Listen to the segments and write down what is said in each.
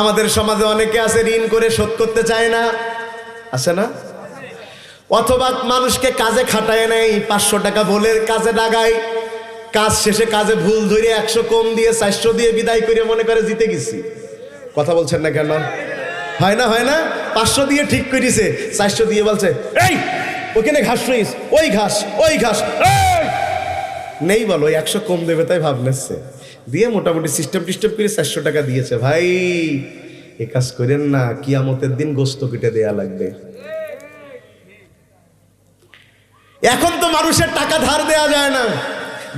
আমাদের সমাজে অনেকে আছে, ঋণ করে শোধ করতে চায় না। আছে না? অথবা মানুষকে কাজে খাটায় নেই পাঁচশো টাকা বলে কাজে লাগায়, কাজ শেষে কাজে ভুল ধরে একশো কম দিয়ে, চারশো দিয়ে বিদায় করে মনে করে জিতে গেছি। কথা বলছেন না কেন? হয় না হয় না? পাঁচশো দিয়ে ঠিক করেছে, চারশো দিয়ে বলছে, এই, ওখানে ঘাস রইস, ওই ঘাস ওই ঘাস নেই বলো, একশো কম দেবে তাই ভাব নিচ্ছে দিয়ে মোটামুটি সিস্টেম টিস্টেম করে চারশো টাকা দিয়েছে। ভাই, এ কাজ করেন না, কিয়ামতের দিন গোস্ত কেটে দেয়া লাগবে। এখন তো মানুষের টাকা ধার দেয়া যায় না।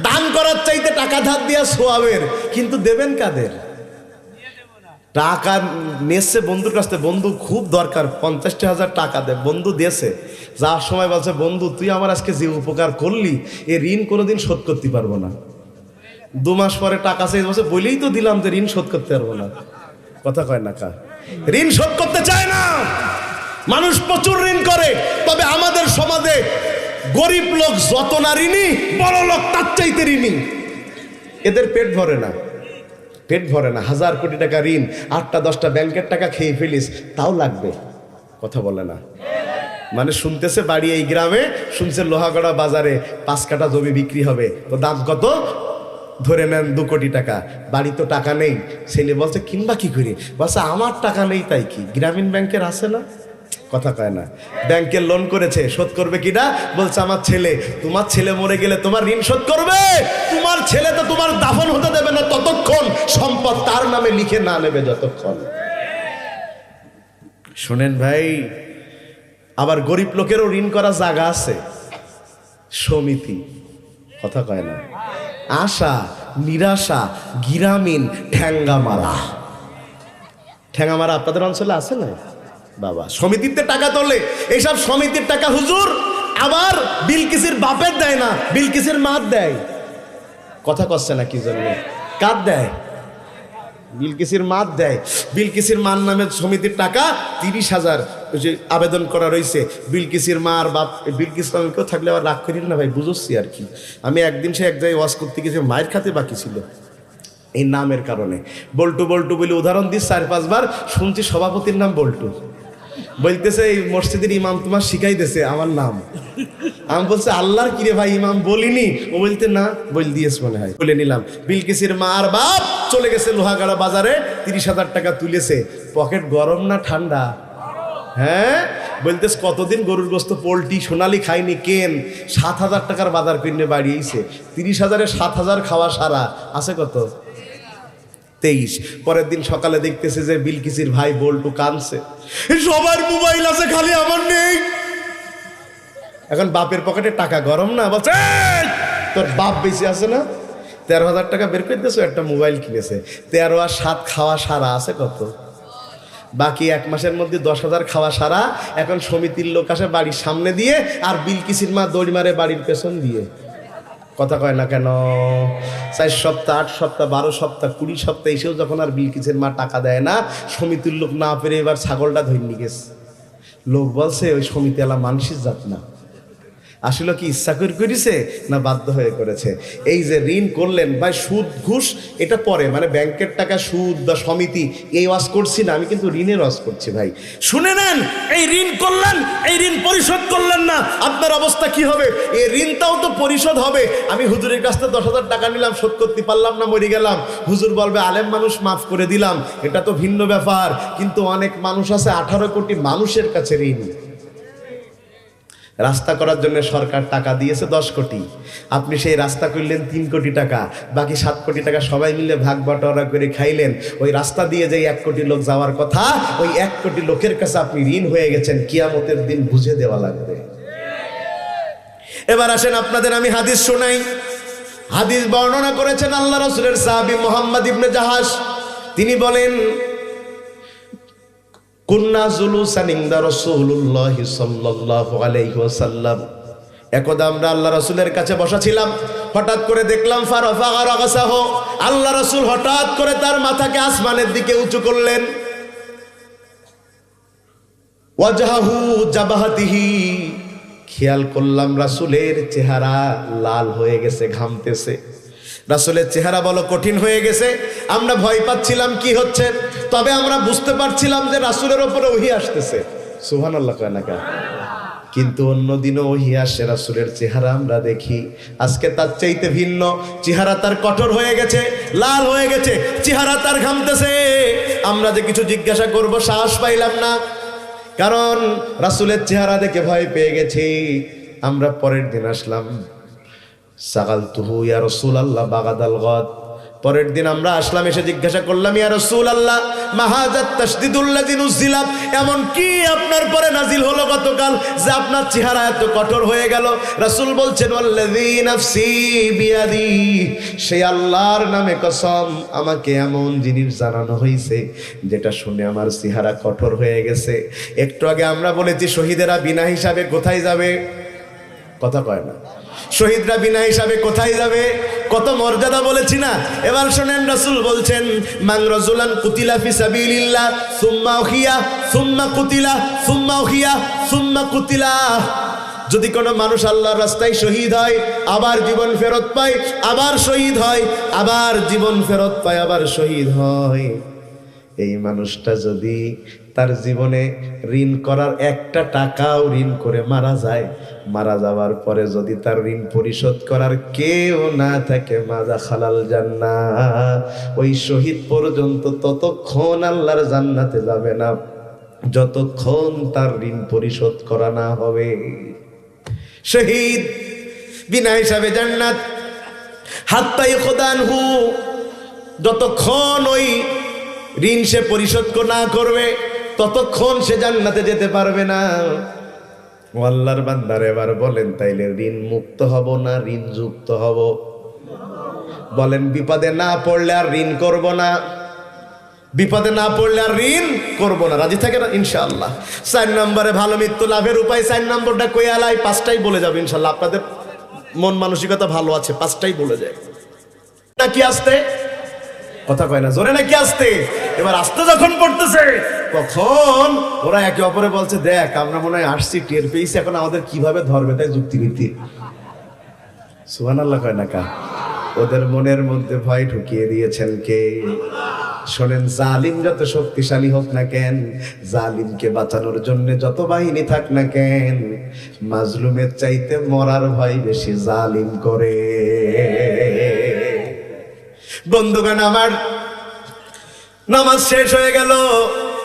দান করার চাইতে টাকা ধার দেওয়া সোয়াবের, কিন্তু দেবেন কাদের? টাকা নেছে বন্ধুর কাছ বন্ধু খুব দরকার, পঞ্চাশটি হাজার টাকা দে, বন্ধু দেশে যাওয়ার সময় বলছে, বন্ধু, তুই আমার আজকে যে উপকার করলি, এ ঋণ কোনোদিন শোধ করতে পারব না। দু মাস পরে টাকা চাই বলছে, বলেই তো দিলাম যে ঋণ শোধ করতে পারব না। কথা কয় না কা? ঋণ শোধ করতে চায় না। মানুষ প্রচুর ঋণ করে, তবে আমাদের সমাজে গরিব লোক যত না ঋণী, বড় লোক তার চাইতে ঋণী। এদের পেট ভরে না। পেট ভরে না। হাজার কোটি টাকা ঋণ, আটটা, দশটা ব্যাংকের টাকা খেয়ে ফেলিস, তাও লাগবে। কথা বলে না। মানে শুনতেছে বাড়ি এই গ্রামে, শুনছে লোহাগড়া বাজারে পাঁচ কাটা জমি বিক্রি হবে। তো দাম কত? ধরে নেন দু কোটি টাকা। বাড়ি তো টাকা নেই। ছেলে বলছে কিংবা কি করি? বলছে, আমার টাকা নেই, তাই কি? গ্রামীণ ব্যাংকের আছে না? কথা কয় না। ব্যাংকের লোন করেছে, শোধ করবে কিনা? বলছে, আমার ছেলে, তোমার ছেলে মরে গেলে তোমার ঋণ শোধ করবে। তোমার ছেলে তো তোমার দাফন হতে দেবে না ততক্ষণ। সম্পদ তার নামে লিখে না নেবে যতক্ষণ। শোনেন ভাই, আবার গরিব লোকেরও ঋণ করা জায়গা আছে। সমিতি। কথা কয় না। আশা, নিরাশা, গিরামিন, ঠ্যাঙ্গামারা। ঠ্যাঙ্গামারা আপনাদের অঞ্চলে আছে না? বাবা, সমিতিতে টাকা তোলে এইসব সমিতির টাকা হুজুর আবার বিলকিসের বাপের দেয় না, বিলকিসের মার দেয়। কথা কচ্ছে না কি জন্য? কার দেয়? বিলকিসির মাত দেয়। বিলকিসির মার নামে সমিতির টাকা তিরিশ হাজার আবেদন করা রয়েছে। বিলকিসির মা আর বাপ বিলকিস কেউ থাকলে আবার রাগ করি না ভাই বুঝছি আর কি। আমি একদিন সে এক জায়গায় ওয়াশ করতে গেছি মায়ের খাতে বাকি ছিল। এই নামের কারণে। বল্টু বল্টু বলে উদাহরণ দিস চার পাঁচবার, শুনছি সভাপতির নাম বল্টু। বলতেছে, এই মসজিদের ইমাম তোমার শিখাইতেছে আমার নাম। আমি বলছে, আল্লাহর কিরে ভাই, ইমাম বলিনি? ও বলতে, না, বল দিয়েছ মনে হয়। বলে নিলাম। বিলকিসির মা আর বাপ চলে গেছে লোহাগাড়া বাজারে, তিরিশ হাজার টাকা তুলেছে। পকেট গরম না ঠান্ডা? হ্যাঁ? বলতেস কতদিন গরুর গোস্ত, পোলট্রি, সোনালি খাইনি, কেন? সাত হাজার টাকার বাজার কিনে বাড়িয়েছে। তিরিশ হাজারে সাত হাজার খাওয়া সারা। আছে কত? তেইশ। পরের দিন সকালে দেখতেছে যে বিলকিসির ভাই বল্টু কানছে সবার মোবাইল আছে, খালি আমার নেই। এখন বাপের পকেটে টাকা গরম না, বলছে তোর বাপ বেশি আছে না? তেরো হাজার টাকা বের করে দিয়েছ, একটা মোবাইল কিনেছে। তেরো আর সাত খাওয়া সারা আছে কত? বাকি এক মাসের মধ্যে দশ হাজার খাওয়া সারা। এখন সমিতির লোক আসে বাড়ির সামনে দিয়ে আর বিলকিসির মা দড়ি মারে বাড়ির পেছন দিয়ে। কথা কয় না কেন? চার সপ্তাহ, আট সপ্তাহ, বারো সপ্তাহ, কুড়ি সপ্তাহ এসেও যখন আর বিলকিসের মা টাকা দেয় না, সমিতির লোক না পেরে এবার ছাগলটা ধরে নিয়ে গেছে। লোক বলছে, ওই সমিতি এলা মানুষের জাত না। আসলে কি ইচ্ছা করে করেছে না বাধ্য হয়ে করেছে? এই যে ঋণ করলেন, ভাই, সুদ, ঘুষ, এটা পরে মানে ব্যাংকের টাকা, সুদ বা সমিতি, এই ওয়াজ করছি না, আমি কিন্তু ঋণের ওয়াজ করছি, ভাই। শুনে নেন, এই ঋণ করলেন, এই ঋণ পরিশোধ করলেন না, আপনার অবস্থা কি হবে? এই ঋণটাও তো পরিশোধ হবে। আমি হুজুরের কাছ থেকে দশ হাজার টাকা নিলাম, শোধ করতে পারলাম না, মরে গেলাম। হুজুর বলবে, আলেম মানুষ, মাফ করে দিলাম। এটা তো ভিন্ন ব্যাপার, কিন্তু অনেক মানুষ আছে, আঠারো কোটি মানুষের কাছে ঋণ। রাস্তা করার জন্য সরকার টাকা দিয়েছে দশ কোটি। আপনি সেই রাস্তা করলেন তিন কোটি টাকা, বাকি সাত কোটি টাকা সবাই মিলে ভাগ বাটোয়ারা করে খাইলেন। ওই রাস্তা দিয়ে যে এক কোটি লোক যাওয়ার কথা, ওই এক কোটি লোকের কাছে আপনি ঋণ হয়ে গেছেন, কিয়ামতের দিন বুঝে দেওয়া লাগবে। এবার আসেন আপনাদের, আমি হাদিস শোনাই। হাদিস বর্ণনা করেছেন আল্লাহ রসুলের সাহাবি মোহাম্মদ ইবনে জাহাজ তিনি বলেন কুন্না জুলুসান ইনদা রাসূলুল্লাহি সাল্লাল্লাহু আলাইহি ওয়াসাল্লাম। একদা আমরা আল্লাহ রাসূলের কাছে বসা ছিলাম, হঠাৎ করে দেখলাম ফারাফা রাগাসাহ আল্লাহ রাসূল হঠাৎ করে তার মাথাকে আসমানের দিকে উঁচু করলেন। ওয়াজহাহু জাবাহাতিহি। খেয়াল করলাম রাসূলের চেহারা লাল হয়ে গেছে, ঘামতেছে। রাসুলের চেহারা বলো কঠিন হয়ে গেছে। আমরা ভয় পাচ্ছিলাম কি হচ্ছে। তবে আমরা বুঝতে পারছিলাম যে রাসুলের ওপরে ওহি আসতেছে। সুহান আল্লাহ কয় কিন্তু অন্যদিনও ওহি আসে রাসুলের চেহারা, আমরা দেখি। আজকে তার চাইতে ভিন্ন। চেহারা তার কঠোর হয়ে গেছে, লাল হয়ে গেছে, চেহারা তার ঘামতেছে। আমরা যে কিছু জিজ্ঞাসা করব, সাহস পাইলাম না। কারণ রাসুলের চেহারা দেখে ভয় পেয়ে গেছি। আমরা পরের দিন আসলাম। সাগাল তুহু ইয়া রসুল আল্লাহ বাগাদাল গদ। পরের দিন আমরা আসলাম, এসে জিজ্ঞাসা করলাম, ইয়া রসুল আল্লাহ মাহাজাত তাসদিদুল্লাহ দিনুজিলাম এমন কি আপনার পরে নাজিল হলো গতকাল যে আপনার চেহারা এত কঠোর হয়ে গেল? রাসূল বলছেন নাফসি বিয়াদি সেই আল্লাহর নামে কসম, আমাকে এমন জিনিস জানানো হয়েছে যেটা শুনে আমার চেহারা কঠোর হয়ে গেছে। একটু আগে আমরা বলেছি, শহীদেরা বিনা হিসাবে কোথায় যাবে? কথা কয় না। শহীদরা বিনা হিসাবে কোথায় যাবে? কত মর্যাদা বলেছি না? এবার শোনেন রাসূল বলছেন, মান রাজুলান কুতিলা ফি সাবিলিল্লাহ, সুম্মা উখিয়া সুম্মা কুতিলা, সুম্মা উখিয়া সুম্মা কুতিলা। যদি কোনো মানুষ আল্লাহর রাস্তায় শহীদ হয়, আবার জীবন ফেরত পায়, আবার শহীদ হয়, আবার জীবন ফেরত পায়, আবার শহীদ হয়। এই মানুষটা যদি তার জীবনে ঋণ করার একটা টাকাও ঋণ করে মারা যায়, মারা যাওয়ার পরে যদি তার ঋণ পরিশোধ করার কেউ না থাকে মাজা খালাল জান্না ওই শহীদ পর্যন্ত ততক্ষণ আল্লাহর জান্নাতে যাবে না, যতক্ষণ তার ঋণ পরিশোধ করা না হবে। শহীদ বিনা হিসাবে জান্নাত। হাত্তাই খোদান হু যতক্ষণ ওই ঋণ সে পরিশোধ না করবে, ততক্ষণ সে জান্নাতে যেতে পারবে না। ও আল্লাহর বান্দার এবার বলেন, তাইলে ঋণ মুক্ত হব না ঋণ যুক্ত হব? বলেন, বিপদে না পড়লে আর ঋণ করব না। বিপদে না পড়লে আর ঋণ করব না। রাজি থাকে না? ইনশাআল্লাহ। চার নম্বরে ভালো মৃত্যু লাভের উপায়, চার নম্বরটা কই আলাই? পাঁচটাই বলে যাবে ইনশাআল্লাহ। আপনাদের মন মানসিকতা ভালো আছে, পাঁচটাই বলে যায়। নাকি আসতে? কথা কয় না, জোরে নাকি আসতে? এবার আসতে যখন পড়তেছে, তখন ওরা একে অপরে বলছে, দেখ, আমরা মনে হয় আসছি, টের পেয়েছি, এখন আমাদের কীভাবে ধরবে তাই যুক্তিভিত্তি সুহান আল্লাহ কয় না কা। ওদের মনের মধ্যে ভয় ঢুকিয়ে দিয়েছেন কে? শোনেন, জালিম যত শক্তিশালী হোক না কেন, জালিমকে বাঁচানোর জন্য যত বাহিনী থাক না কেন, মাজলুমের চাইতে মরার ভয় বেশি জালিম করে। বন্ধুগণ আমার, নামাজ শেষ হয়ে গেল।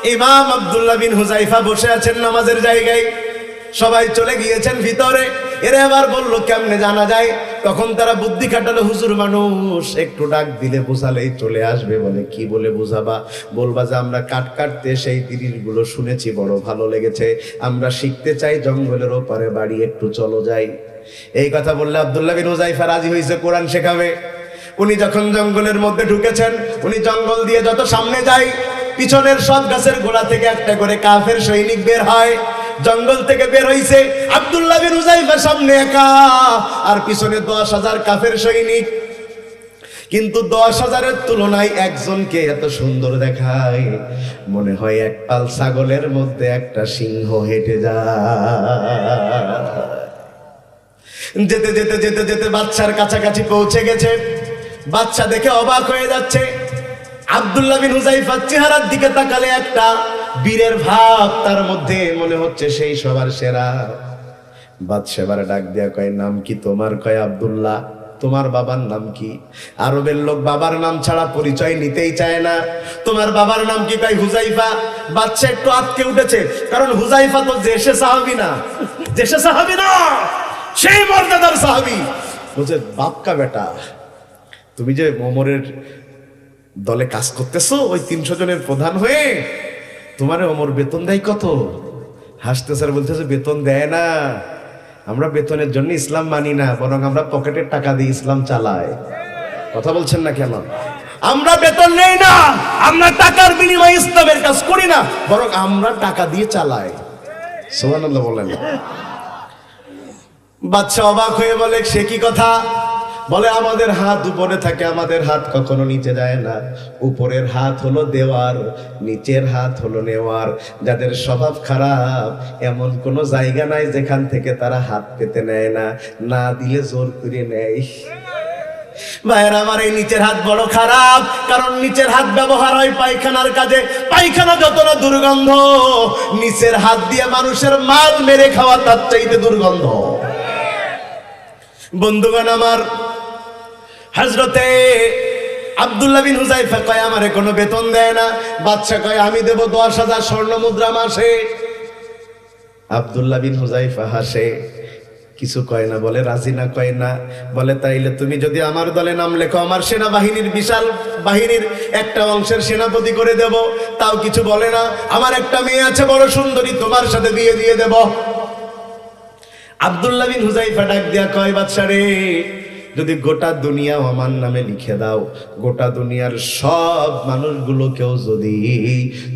ইমাম আব্দুল্লাহ বিন হুজাইফা বসে আছেন নামাজের জায়গায়। সবাই চলে গিয়েছেন ভিতরে। এরা আবার বলল, কেমনে জানা যায়? তখন তারা বুদ্ধি খাটালো, হুজুর, মানুষ একটু ডাক দিলে বোঝালেই চলে আসবে বলে। কি বলে বুঝাবা? বলবা যে, আমরা কাট কাটতে সেই তিরিশগুলো শুনেছি, বড় ভালো লেগেছে। আমরা শিখতে চাই, জঙ্গলের ওপারে বাড়ি একটু চলো যাই। এই কথা বললে আব্দুল্লাহ বিন হুজাইফা রাজি হয়েছে কোরআন শেখাবে। উনি যখন জঙ্গলের মধ্যে ঢুকেছেন, উনি জঙ্গল দিয়ে যত সামনে যায়, পিছনের সব গাছের গোড়া থেকে একটা করে কাফের সৈনিক বের হয়। জঙ্গল থেকে বের হইছে আব্দুল্লাহ বিন উজাইফা সামনে একা, আর পিছনে দশ হাজার কাফের সৈনিক। কিন্তু দশ হাজারের তুলনায় একজনকে এত সুন্দর দেখায়, মনে হয় এক পাল ছাগলের মধ্যে একটা সিংহ হেঁটে যায়। যেতে যেতে যেতে যেতে বাচ্চার কাছাকাছি পৌঁছে গেছে। বাচ্চা দেখে অবাক হয়ে যাচ্ছে। আব্দুল্লাহ বিন হুজাইফার চেহারার দিকে তাকালে একটা বীরের ভাব তার মধ্যে মনে হচ্ছে সেই সবার সেরা। বাদশাবার ডাক দেয়া কয়, নাম কি তোমার? কয় আব্দুল্লাহ, তোমার বাবার নাম কি? আরবের লোক, বাবার নাম ছাড়া পরিচয় নিতেই চায় না। তোমার বাবার নাম কি? কয় হুজাইফা বাচ্চা একটু আটকে উঠেছে, কারণ হুজাইফা তো দেশে সাহাবি না, দেশে সাহাবি না সেই মর্যাদার সাহাবি। বলছে, বাপকা বেটা তুমি যে ওমরের দলে কাজ করতেছো, ওই তিনশো জনের প্রধান হয়ে তোমার ওমর বেতন দেয় কত? হাসতে স্যার বলতেছে, বেতন দেয় না। আমরা বেতনের জন্য ইসলাম মানি না, বরং আমরা পকেটের টাকা দিয়ে ইসলাম চালাই। কথা বলছেন না কেন? আমরা বেতন নেই না, আমরা টাকার বিনিময়ে ইসলামের কাজ করি না, বরং আমরা টাকা দিয়ে চালাই। সোহানুল্লাহ বলেন। বাচ্চা অবাক হয়ে বলে, সে কি কথা? বলে, আমাদের হাত উপরে থাকে, আমাদের হাত কখনো নিচে যায় না। উপরের হাত হলো দেওয়ার, নিচের হাত হলো নেওয়ার। যাদের স্বভাব খারাপ, এমন কোনো জায়গা নাই যেখান থেকে তারা হাত পেতে নেয় না। না দিলে জোর করে নেয়। ভাইয়ের, আমার এই নিচের হাত বড় খারাপ, কারণ নিচের হাত ব্যবহার হয় পায়খানার কাজে। পায়খানা যত না দুর্গন্ধ, নিচের হাত দিয়ে মানুষের মাল মেরে খাওয়া তার চাইতে দুর্গন্ধ। বন্ধুগণ, আমার হজরতে আব্দুল্লাহ বিন হুজাইফা কয়, আমারে কোনো বেতন দেয় না। বাচ্চা কয়, আমি দেব দশ হাজার স্বর্ণ মুদ্রা মাসে। আব্দুল্লাহ বিন হুজাইফা হাসে, কিছু কয় না, বলে, রাজি না, কয়, না। বলে, তাইলে তুমি যদি আমার দলে নাম লেখো, আমার সেনাবাহিনীর বিশাল বাহিনীর একটা অংশের সেনাপতি করে দেব। তাও কিছু বলে না, আমার একটা মেয়ে আছে, বড় সুন্দরী, তোমার সাথে বিয়ে দিয়ে দেব। আব্দুল্লাহ বিন হুজাইফা ডাক দিয়া কয়, বাদশা রে যদি গোটা দুনিয়াও আমার নামে লিখে দাও, গোটা দুনিয়ার সব মানুষগুলোকেও যদি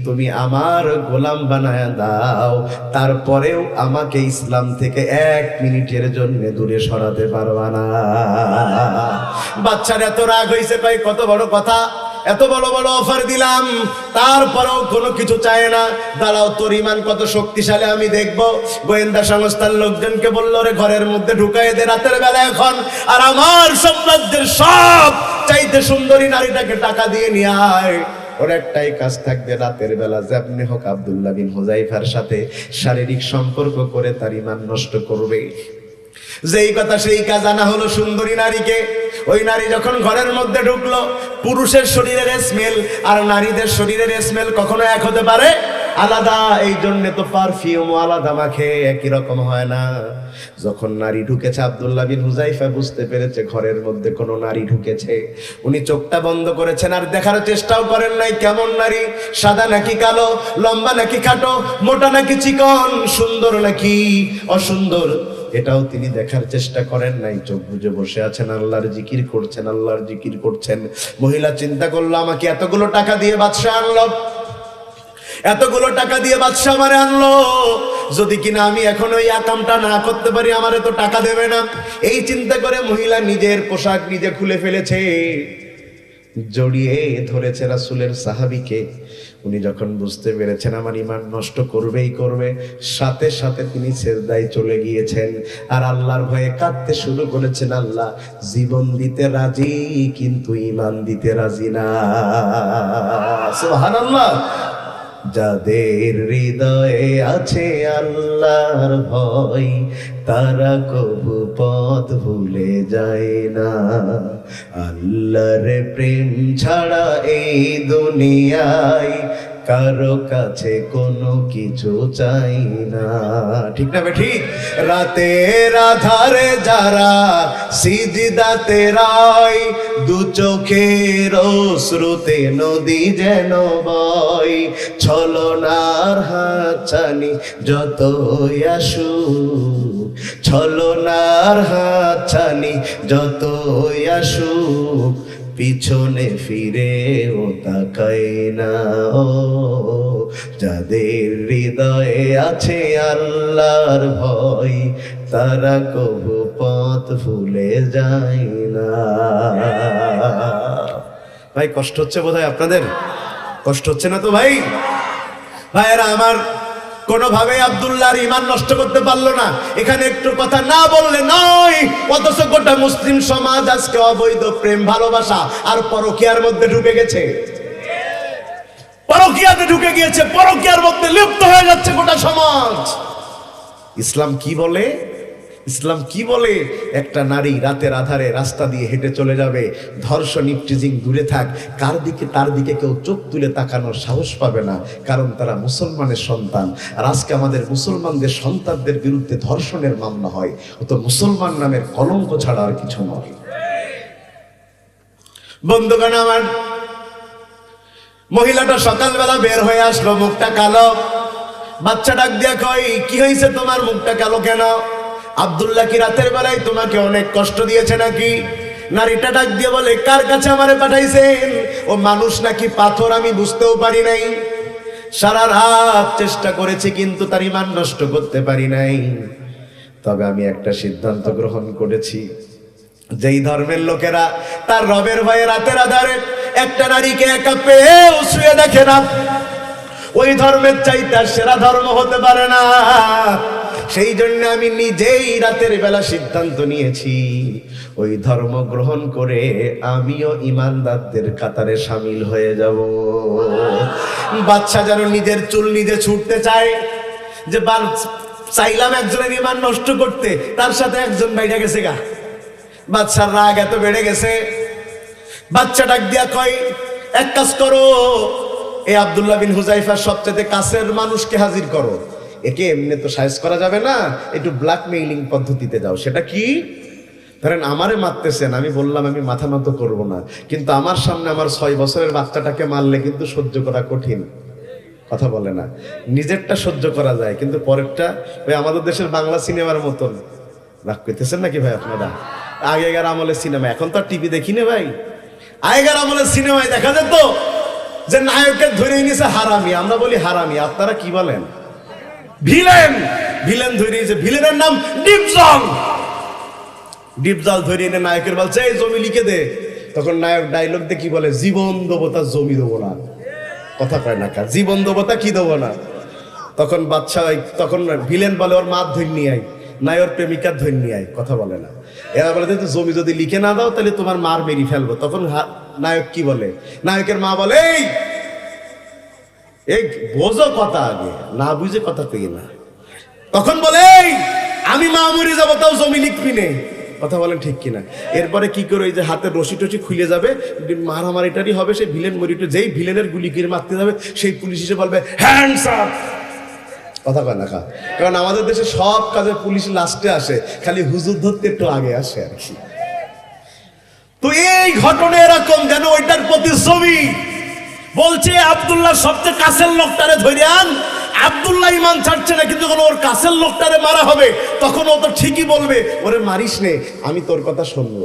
তুমি আমার গোলাম বানায় দাও, তারপরেও আমাকে ইসলাম থেকে এক মিনিটের জন্য দূরে সরাতে পারবা না। বাচ্চারা, এত রাগ হয়েছে ভাই, কত বড় কথা। এত বড় বড় অফার দিলাম, তারপরেও কোনো কিছু চায় না। দাঁড়াও, তোর ইমান কত শক্তিশালী আমি দেখব। গোয়েন্দা সংস্থার লোকজনকে বলল রে ঘরের মধ্যে ঢুকাই দে রাতের বেলা এখন। আর আমার সাম্রাজ্যের সব চাইতে সুন্দরী নারীটাকে টাকা দিয়ে নিয়ে আয়। ওর একটাই কাজ থাকবে রাতের বেলা, যেমনি হোক আব্দুল্লাহ বিন হুজাইফার সাথে শারীরিক সম্পর্ক করে তার ইমান নষ্ট করবে। যেই কথা সেই কাজ আনা হলো সুন্দরী নারীকে ওই নারী যখন ঘরের মধ্যে ঢুকলো, পুরুষের শরীরের স্মেল আর নারীদের শরীরের স্মেল কখনো এক হতে পারে? আলাদা এই জন্য তো পারফিউম আলাদা মাখে, একই রকম হয় না। যখন নারী ঢুকেছে, আব্দুল্লাহ বিন হুজাইফা বুঝতে পেরেছে ঘরের মধ্যে কোনো নারী ঢুকেছে। উনি চোখটা বন্ধ করেছেন, আর দেখার চেষ্টাও করেন নাই, কেমন নারী? সাদা নাকি কালো, লম্বা নাকি খাটো, মোটা নাকি চিকন, সুন্দর নাকি অসুন্দর? এটাও তিনি দেখার চেষ্টা করেন নাই। চোখ বুঝে বসে আছেন, আল্লাহর জিকির করছেন, আল্লাহর জিকির করছেন। মহিলা চিন্তা করল, আমাকে এতগুলো টাকা দিয়ে বাদশাহ আনলো? এতগুলো টাকা দিয়ে বাদশাহ আমারে আনলো? যদি কিনা আমি এখন ওই আকামটা না করতে পারি, আমারে তো টাকা দেবে না। এই চিন্তা করে মহিলা নিজের পোশাক নিজে খুলে ফেলেছে। জড়িয়ে ধরেছে রাসুলের সাহাবিকে। উনি যখন বুঝতে পেরেছেন, আমার ইমান নষ্ট করবেই করবে। সাথে সাথে তিনি সেজদায় চলে গিয়েছেন। আর আল্লাহর ভয়ে কাঁদতে শুরু করেছেন, আল্লাহ, জীবন দিতে রাজি, কিন্তু ইমান দিতে রাজি না। যাদের হৃদয়ে আছে আল্লাহর ভয়, তারা কবু পথ ভুলে যায় না। আল্লাহর প্রেম ছাড়া এই দুনিয়ায় কারও কাছে কোনো কিছু চাই না। ঠিক না বে, ঠিক? রাতের আধারে যারা সিজদাতে রায়, দু চোখের শ্রুতে নদী যেন বয়। ছলনার হাতছানি যত আসু ছলনার হাতছানি যত আসুক পিছনে ফিরে ও তাকাই না, ও, যাদের হৃদয়ে আছে আল্লাহর ভয়, তারা কবু পথ ভুলে যায় না। ভাই, কষ্ট হচ্ছে বোধহয় আপনাদের? কষ্ট হচ্ছে না তো ভাই? ভাইয়েরা, আমার কোনোভাবে আবদুল্লাহর ইমান নষ্ট করতে পারল না। এখানে একটু কথা না বললে নয়, অথচ গোটা মুসলিম সমাজ আজকে অবৈধ প্রেম, ভালোবাসা আর পরকিয়ার মধ্যে ঢুকে গেছে। পরকিয়াতে ঢুকে গিয়েছে, পরকিয়ার মধ্যে লিপ্ত হয়ে যাচ্ছে গোটা সমাজ। ইসলাম কি বলে? ইসলাম কি বলে? একটা নারী রাতের আধারে রাস্তা দিয়ে হেঁটে চলে যাবে। ধর্ষণ, ইপটিজিং দূরে থাক। কার দিকে, তার দিকে কেউ চোখ তুলে তাকানোর সাহস পাবে না, কারণ তারা মুসলমানের সন্তান। আর আজকে আমাদের মুসলমানদের সন্তানদের বিরুদ্ধে ধর্ষণের মামলা হয়। ও তো মুসলমান নামের কলঙ্ক ছাড়া আর কিছু নয়। বন্ধুগণ আমার, মহিলাটা সকালবেলা বের হয়ে আসলো, মুখটা কালো। বাচ্চা ডাক দিয়া কই কি হয়েছে তোমার মুখটা কালো কেন? আব্দুল্লাহ কি রাতের বেলায় তোমাকে অনেক কষ্ট দিয়েছে নাকি? নারীটা ডাক দিয়ে বলে, কার কাছে আমারে পাঠাইছেন? ও মানুষ নাকি পাথর আমি বুঝতেও পারি নাই। সারা রাত চেষ্টা করেছি কিন্তু তার ইমান নষ্ট করতে পারি নাই। তবে আমি একটা সিদ্ধান্ত গ্রহণ করেছি। যেই ধর্মের লোকেরা তার রবের ভয়ে রাতের আধারে একটা নারীকে একা পেয়েও শুয়ে দেখে না। ওই ধর্মের চাইতে সেরা ধর্ম হতে পারে না। সেই জন্য আমি নিজেই রাতের বেলা সিদ্ধান্ত নিয়েছি, ওই ধর্ম গ্রহণ করে আমিও ইমানদারদের কাতারে সামিল হয়ে যাব। বাচ্চা যেন নিজের চুল নিজে ছুটতে চায়, যে চাইলাম একজনের ইমান নষ্ট করতে, তার সাথে একজন বাইরে গেছে গা। বাচ্চার রাগ এত বেড়ে গেছে। বাচ্চা ডাক দিয়া কয়, এক কাজ করো এই আবদুল্লাহ বিন হুজাইফার সবচেয়ে কাছের মানুষকে হাজির করো। একে এমনি তো সাইজ করা যাবে না, একটু ব্ল্যাকমেইলিং পদ্ধতিতে যাও। সেটা কি? ধরেন আমারে মারতেছেন, আমি বললাম আমি মাথা নত করব না। কিন্তু আমার সামনে আমার ছয় বছরের বাচ্চাটাকে মারলে কিন্তু সহ্য করা কঠিন। কথা বলে না। নিজেরটা সহ্য করা যায়, কিন্তু পরেরটা ওই আমাদের দেশের বাংলা সিনেমার মতন। রাগ করতেছেন নাকি ভাই আপনারা? আগেকার আমলের সিনেমা, এখন তো আর টিভি দেখি না ভাই। আগেকার আমলের সিনেমায় দেখা যেত যে নায়কের ধরে নিয়েছে হারামি। আমরা বলি হারামি, আপনারা কি বলেন? ভিলেন। ভিলেন ধরে নিয়েছে ভিলেনের নাম ডিপজং ডিপজল ধরে এনে নায়কের বলছে এই জমি লিখে দে। তখন নায়ক ডায়লগ দিয়ে কি বলে? জীবন দেবতা জমি দেবো না। কথা কয় না কার? জীবন দেবতা কি দেবো না? তখন বাচ্চা তখন ভিলেন বলে, ওর মা ধরে নিয়ে নাই ওর প্রেমিকার ধরে নিয়ে আয় কথা বলে না। এরা বলে, যে জমি যদি লিখে না দাও, তাহলে তোমার মার মেরি ফেলব। তখন নায়ক কি বলে? নায়কের মা বলে, এই এই বোঝো কথা আগে, না বুঝে কথা কই না। তখন বলে আমি মা মরে যাব, তাও জমি লিখবি নে। কথা বলেন ঠিক কিনা। এরপরে কি করে ওই যে হাতের রশি টসি খুলে যাবে মারামারিটারি হবে, সেই ভিলেন মরিটো যেই ভিলেনের গুলি কিনে মারতে যাবে, সেই পুলিশ এসে বলবে হ্যান্ডস আপ কথা কয় না কারণ আমাদের দেশে সব কাজে পুলিশ লাস্টে আসে, খালি হুজুর ধরতে একটু আগে আসে আর কি। তো এই ঘটনা এরকম যেন ওইটার প্রতি ছবি বলছে, আব্দুল্লাহ সবচেয়ে কাছের লোকটারে ধরে আন। আব্দুল্লাহ ইমান ছাড়ছে না, কিন্তু ওর কাছের লোকটারে মারা হবে, তখন ও তো ঠিকই বলবে, ওরে মারিস নে, আমি তোর কথা শুনব।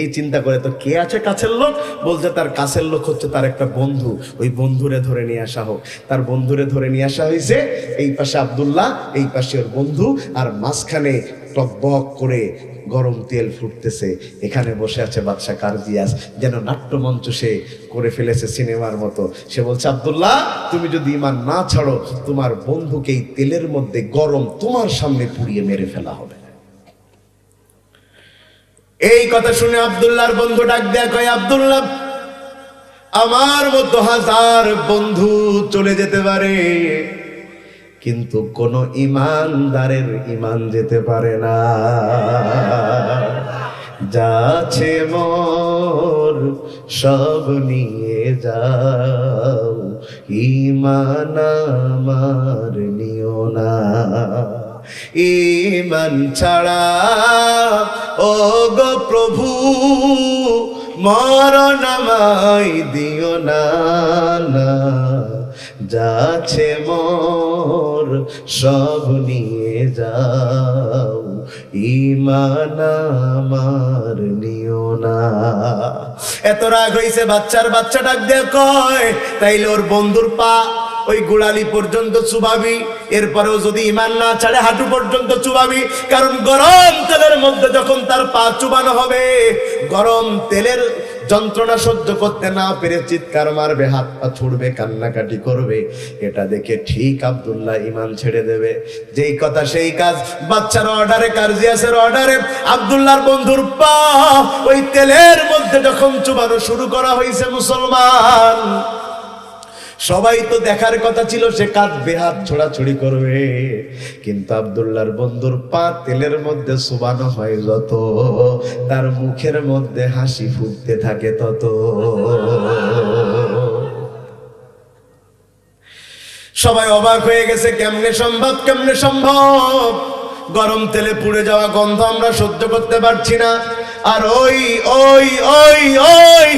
এই চিন্তা করে তো কে আছে কাছের লোক? বলছে, তার কাছের লোক হচ্ছে তার একটা বন্ধু, ওই বন্ধুরে ধরে নিয়ে আসা হোক। তার বন্ধুরে ধরে নিয়ে আসা হয়েছে, এই পাশে আব্দুল্লাহ, এই পাশে ওর বন্ধু, আর মাঝখানে টকবক করে গরম তেল ফুটতেছে, এখানে বসে আছে বাদশা কারজিয়াস, যেন নাট্যমঞ্চ সে করে ফেলেছে সিনেমার মতো। সে বলছে, আব্দুল্লাহ, তুমি যদি ইমান না ছাড়ো, তোমার বন্ধুকে এই তেলের মধ্যে গরম তোমার সামনে পুড়িয়ে মেরে ফেলা হবে। এই কথা শুনে আবদুল্লাহর বন্ধু ডাক দেয়া কয়, আব্দুল্লাহ, আমার মতো হাজার বন্ধু চলে যেতে পারে। কিন্তু কোন ইমানদারের ইমান যেতে পারে না। যাচ্ছে মোর, সব নিয়ে যাও। ইমান আমার নিও না। ইমান ছাড়া ও গো প্রভু, মরণ আমায় দিও না না। যাচ্ছে মোর, সব নিয়ে যাও। ইমান আমার নিও না। এত রাগ হইছে বাচ্চার বাচ্চা ডাক দিয়ে কয়, তাইলে ওর বন্ধুর পা ওই গুড়ালি পর্যন্ত চুবাবি, এরপরেও যদি ইমান না ছাড়ে হাঁটু পর্যন্ত চুবাবি, কারণ গরম মধ্যে যখন তার পা চুবানো হবে, গরম তেলের যন্ত্রণা সহ্য করতে না পেরে চিৎকার মারবে, হাত পা ছুড়বে, কান্নাকাটি করবে। এটা দেখে ঠিক আব্দুল্লাহ ইমান ছেড়ে দেবে। যেই কথা সেই কাজ, বাচ্চার অর্ডারে কার্জিয়াসের অর্ডারে আব্দুল্লাহর বন্ধুর পা ওই তেলের মধ্যে যখন চুবানো শুরু করা হয়েছে মুসলমান সবাই তো দেখার কথা ছিল, সে কাঁদবে, হাত ছোড়াছুড়ি করবে। কিন্তু আব্দুল্লাহর বন্ধুর পা তেলের মধ্যে সুবানো হয় যত, তার মুখের মধ্যে হাসি ফুটতে থাকে তত। সবাই অবাক হয়ে গেছে, কেমনে সম্ভব কেমনে সম্ভব? গরম তেলে পুড়ে যাওয়া গন্ধ আমরা সহ্য করতে পারছি না। আর ওই ওই ওই ওই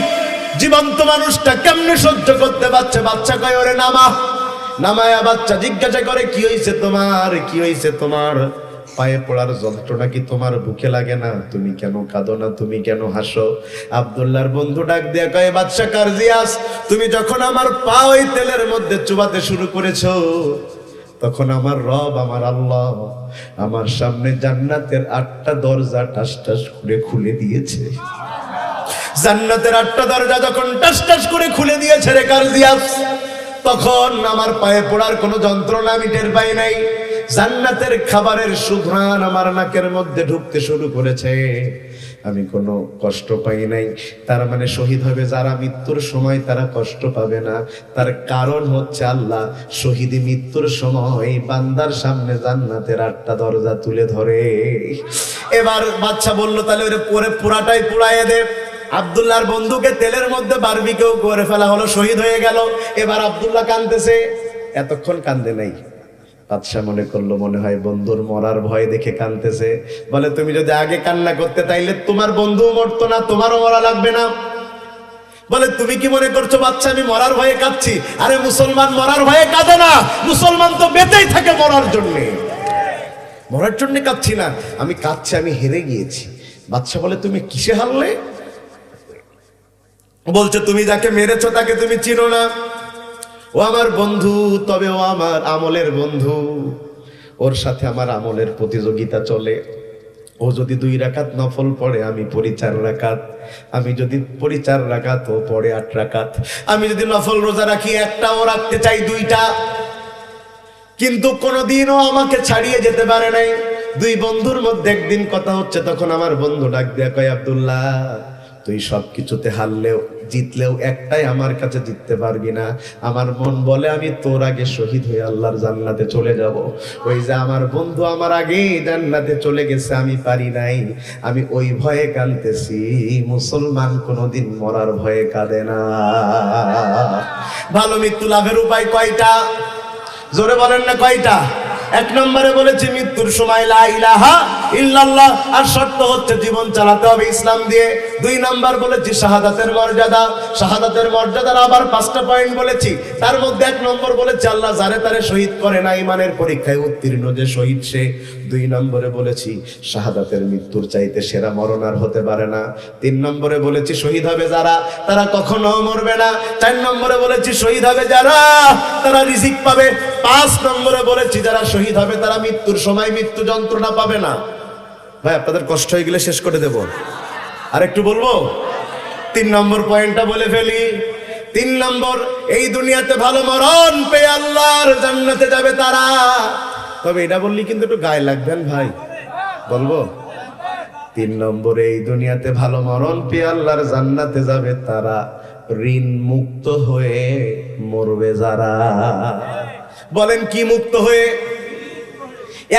জীবন্ত মানুষটা কেমনে সহ্য করতে পারছে? বাচ্চা কয়, ওরে নামা। নামায়া বাচ্চা জিজ্ঞাসা করে, কি হয়েছে তোমার? কি হয়েছে তোমার? পায়ে পড়ার যন্ত্রণা কি তোমার বুকে লাগে না? তুমি কেন কাঁদো না? তুমি কেন হাসো? আব্দুল্লাহর বন্ধু ডাক দিয়ে কয় বাদশা কারজিয়াস তুমি যখন আমার পা ওই তেলের মধ্যে চুবাতে শুরু করেছ, তখন আমার রব, আমার আল্লাহ আমার সামনে জান্নাতের আটটা দরজা টাস টাস করে খুলে দিয়েছে। জান্নাতের আটটা দরজা যখন টাস টাস করে খুলে দিয়েছে রে কারজিয়াস তখন আমার পায়ে পড়ার কোনো যন্ত্রণা আমি টের পাই নাই। জান্নাতের খাবারের সুঘ্রাণ আমার নাকের মধ্যে ঢুকতে শুরু করেছে। আমি কোনো কষ্ট পাই নাই। তার মানে শহীদ হবে যারা মৃত্যুর সময় তারা কষ্ট পাবে না। তার কারণ হচ্ছে আল্লাহ, শহীদি মৃত্যুর সময় বান্দার সামনে জান্নাতের আটটা দরজা তুলে ধরে। এবার বাচ্চা বলল, তাহলে ওরে পরে পুরাটাই পুড়াইয়ে দে। আবদুল্লাহর বন্ধুকে তেলের মধ্যে বারবিকেও করে ফেলা হলো, শহীদ হয়ে গেল। এবার আবদুল্লাহ কান্দতেছে এতক্ষণ কান্দে নাই। বাদশাহ মনে করল, মনে হয় বন্ধুর মরার ভয় দেখে কানতেছে বলে, তুমি যদি আগে কান্না করতে, তাইলে তোমার বন্ধু মরতো না, তোমারও মরা লাগবে না। বলে, তুমি কি মনে করছ বাচ্চা আমি মরার ভয়ে কাঁদছি? আরে, মুসলমান মরার ভয়ে কাঁদে না। মুসলমান তো বেঁচেই থাকে মরার জন্য। মরার জন্য কাঁদছি না। আমি কাঁদছি, আমি হেরে গিয়েছি। বাচ্চা বলে, তুমি কিসে হারলে? বলছে, তুমি যাকে মেরেছ তাকে তুমি চিনো না। ও আমার বন্ধু, তবে ও আমার আমলের বন্ধু। ওর সাথে আমার আমলের প্রতিযোগিতা চলে। ও যদি দুই রাকাত নফল পড়ে, আমি পড়ি চার আমি যদি পড়ি চার ও পড়ে আট রাকাত। আমি যদি নফল রোজা রাখি একটা ও রাখতে চাই দুইটা। কিন্তু কোনোদিনও আমাকে ছাড়িয়ে যেতে পারে নাই। দুই বন্ধুর মধ্যে একদিন কথা হচ্ছে, তখন আমার বন্ধু ডাক দেয়া, কয় আব্দুল্লাহ, তুই সব কিছুতে হারলেও জিতলেও একটাই আমার কাছে জিততে পারবি না। আমার মন বলে, আমি তোর আগে শহীদ হয়ে আল্লাহর জান্নাতে চলে যাব। ওই যে আমার বন্ধু আমার আগেই জান্নাতে চলে গেছে, আমি পারি নাই। আমি ওই ভয়ে কাঁদতেছি, মুসলমান কোনোদিন মরার ভয়ে কাঁদে না। ভালো মৃত্যু লাভের উপায় কয়টা? জোরে বলেন না কয়টা? এক নম্বরে বলেছি, মৃত্যুর সময় লা ইলাহা ইল্লাল্লাহ, আর শর্ত হচ্ছে, জীবন চালাতে হবে ইসলাম দিয়ে। দুই নাম্বার বলেছি শাহাদাতের মর্যাদা। শাহাদাতের মর্যাদার আবার পাঁচটা পয়েন্ট বলেছি। তার মধ্যে এক নম্বর বলেছি, আল্লাহ যারে তারে শহীদ করে না ইমানের পরীক্ষায় উত্তীর্ণ যে শহীদ সে। দুই নম্বরে বলেছি, শাহাদাতের মৃত্যুর চাইতে সেরা মরণ আর হতে পারে না। তিন নম্বরে বলেছি, শহীদ হবে যারা, তারা কখনো মরবে না। চার নম্বরে বলেছি, শহীদ হবে যারা, তারা রিজিক পাবে। পাঁচ নম্বরে বলেছি, যারা শহীদ হবে, তারা মৃত্যুর সময় মৃত্যু যন্ত্রণা পাবে না। ভাই, আপনাদের কষ্ট হয়ে গেলে শেষ করে দেব। আর একটু বলব? তিন নম্বর পয়েন্টটা বলে ফেলি। তিন নম্বর, এই দুনিয়াতে ভালো মরণ পেয়ে আল্লাহর জান্নাতে যাবে তারা। তবে এটা বললি কিন্তু একটু গায়ে লাগবেন ভাই। বলব? তিন নম্বরে, এই দুনিয়াতে ভালো মরণ পেয়ে আল্লাহর জান্নাতে যাবে তারা। ঋণ মুক্ত হয়ে মরবে যারা। বলেন কি মুক্ত হয়ে?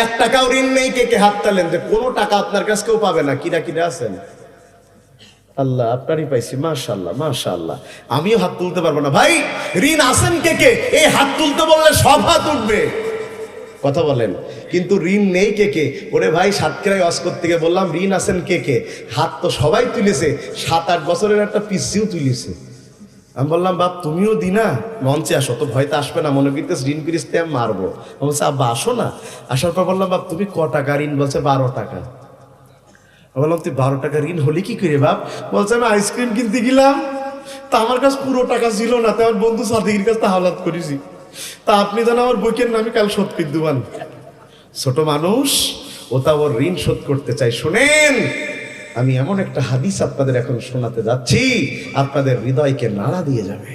এক টাকাও ঋণ নেই, কে কে হাত তালেন যে কোনো টাকা আপনার কাছে কেউ পাবে না। কিরা কিরা আছেন? আল্লাহ, আপনারই পাইছি মাশাল্লাহ মাশাল্লাহ আমিও হাত তুলতে পারব না। ভাই, ঋণ আছেন কে কে? এই হাত তুলতে বললে সব হাত উঠবে। কথা বলেন। কিন্তু ঋণ নেই কে কে? ওরে ভাই, সাতক্ষীরায় অস্কর থেকে বললাম, ঋণ আছেন কে কে? হাত তো সবাই তুলেছে। সাত, আট বছরের একটা পিসিও তুলেছে। আমি বললাম, বাপ, তুমিও দিনা। মঞ্চে আসো, তো ভয়তে আসবে না। মনে করতে ঋণ ফিরিস্তে আমি মারবো। বলছি, আব্বা, আসো না। আসার পর বললাম, বাপ, তুমি ক টাকা? ঋণ বলছে বারো টাকা। বললাম তুই বারো টাকা ঋণ হলি কি করে বাপ? বলছে, আমি আইসক্রিম কিনতে গেলাম। তা আমার কাছে পুরো টাকা ছিল না, তো আমার বন্ধু সাদিকের কাছে তা হালাত করেছি। তা আপনি জানো আমার বইকের নামে কাল শোধ করে দেবান। ছোট মানুষ, ও তা ওর ঋণ শোধ করতে চাই শোনেন, আমি এমন একটা হাদিস আপনাদের এখন শোনাতে যাচ্ছি। আপনাদের হৃদয়কে নাড়া দিয়ে যাবে।